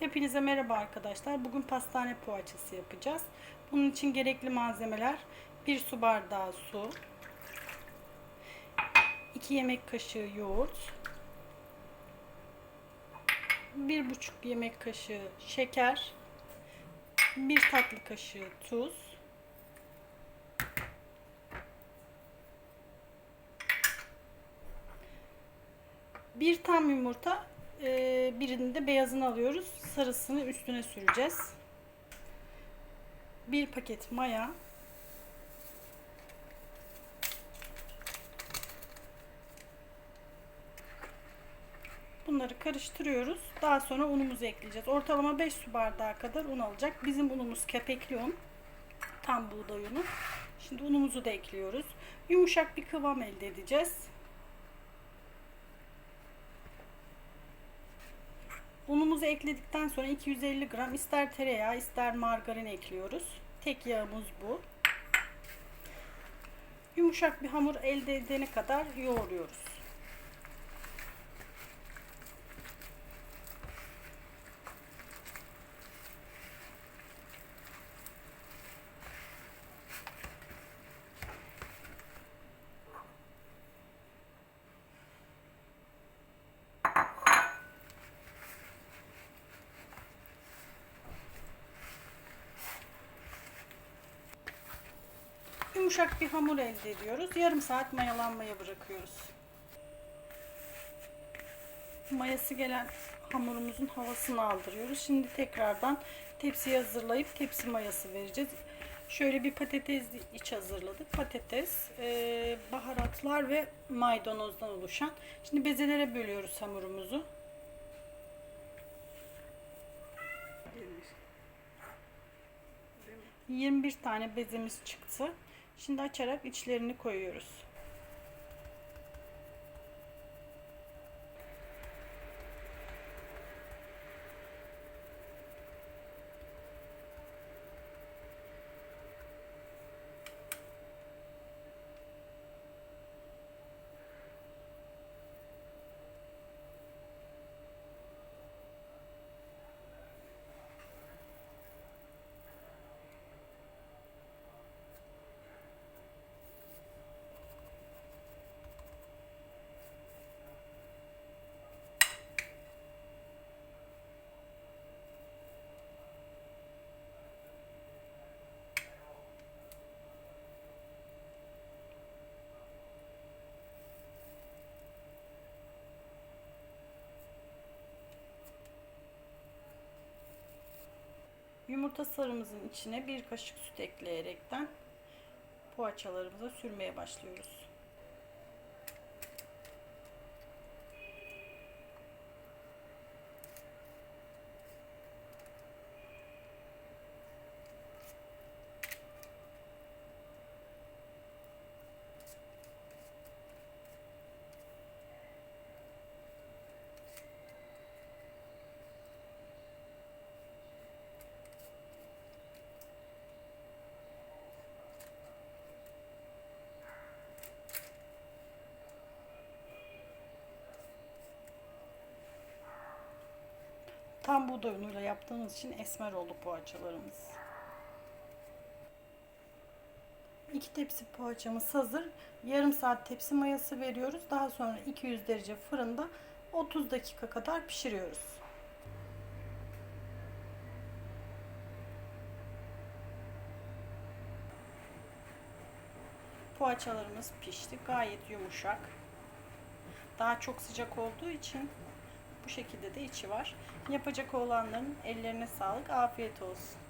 Hepinize merhaba arkadaşlar. Bugün pastane poğaçası yapacağız. Bunun için gerekli malzemeler 1 su bardağı su, 2 yemek kaşığı yoğurt, 1,5 yemek kaşığı şeker, 1 tatlı kaşığı tuz, bir tam yumurta, e, de beyazını alıyoruz. Sarısını üstüne süreceğiz. Bir paket maya, Bunları karıştırıyoruz. Daha sonra unumuzu ekleyeceğiz. Ortalama 5 su bardağı kadar un alacak. Bizim unumuz kepekli un. Tam buğday unu. Şimdi unumuzu da ekliyoruz. Yumuşak bir kıvam elde edeceğiz. Unumuzu ekledikten sonra 250 gram ister tereyağı ister margarin ekliyoruz. Tek yağımız bu. Yumuşak bir hamur elde edene kadar yoğuruyoruz. Yumuşak bir hamur elde ediyoruz. Yarım saat mayalanmaya bırakıyoruz. Mayası gelen hamurumuzun havasını aldırıyoruz. Şimdi tekrardan tepsiye hazırlayıp tepsi mayası vereceğiz. Şöyle bir patates iç hazırladık. Patates, e, baharatlar ve maydanozdan oluşan. Şimdi bezelere bölüyoruz hamurumuzu. 21 tane bezemiz çıktı. Şimdi açarak içlerini koyuyoruz. Yumurta sarımızın içine bir kaşık süt ekleyerekten poğaçalarımıza sürmeye başlıyoruz. Tam buğday unuyla yaptığımız için esmer oldu poğaçalarımız. İki tepsi poğaçamız hazır. Yarım saat tepsi mayası veriyoruz. Daha sonra 200 derece fırında 30 dakika kadar pişiriyoruz. Poğaçalarımız pişti. Gayet yumuşak. Daha çok sıcak olduğu için bu şekilde de içi var. Yapacak olanların ellerine sağlık. Afiyet olsun.